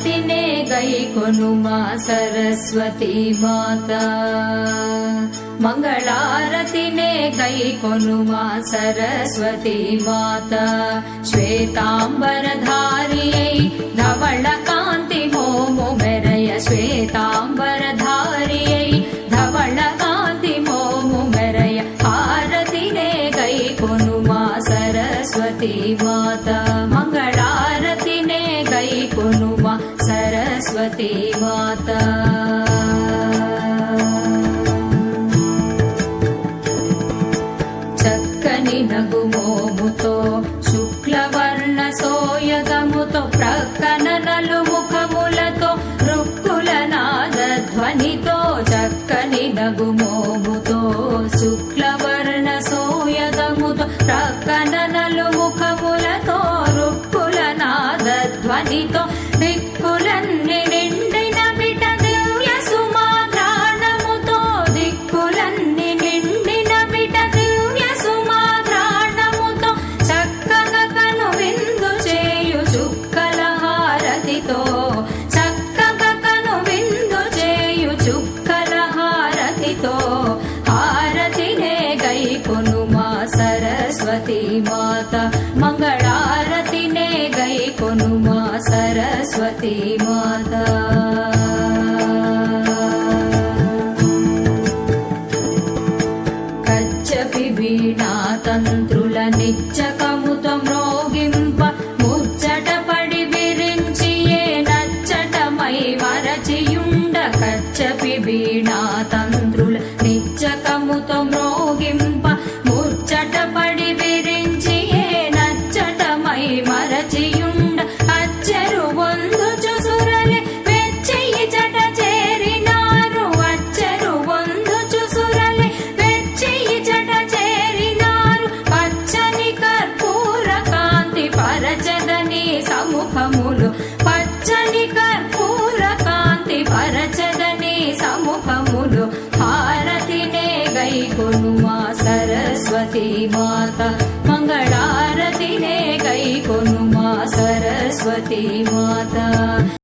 మంగళారతినే గై కొనుమా సరస్వతి మాత. మంగళారతినే గై కొనుమా సరస్వతి మాత. శ్వేతాంబరధారియై ధవళ కాంతి మోము మెరయ శ్వేతాంబరధారియై ధవళ కాంతి మోము మెరయ హారతినే గై కొనుమా సరస్వతి మాత. మంగళారతినే సరస్వతి మాత చక్కని నగుమోముతో శుక్లవర్ణ సోయగముతో ప్రక్కన నలు ముఖములతో రుక్కుల నాద ధ్వనితో చక్కని నగుమోముతో శుక్లవర్ణ సోయగముతో ప్రక్కన నలు ముఖములతో రుక్కుల నాద ధ్వనితో దిక్కులన్ని సరస్వతి మాత మంగళారతినే గై కొనుమా సరస్వతి మాత. కచ్చపి వీణా తంత్రుల నిచ్చకముతో మ్రోగింప ముచ్చట పడి విరించి ఏ నచ్చటమై వరచియుండ. కచ్చపి వీణా తంత్రుల నిచ్చకముతో మ్రోగింప నచ్చటమై మరచియుండ అచ్చరు వందు చుసురలే వెచ్చయి చట చేరినారు. అచ్చరు వందు చుసురలే వెచ్చయి చట చేరినారు. పచ్చని కర్పూర కాంతి పరచదని సముఖములు. పచ్చని కర్పూర కాంతి పరచదని సముఖములు. హారతినే గై కొనుమా సరస్వతి మాత. మంగళారతినే మాతా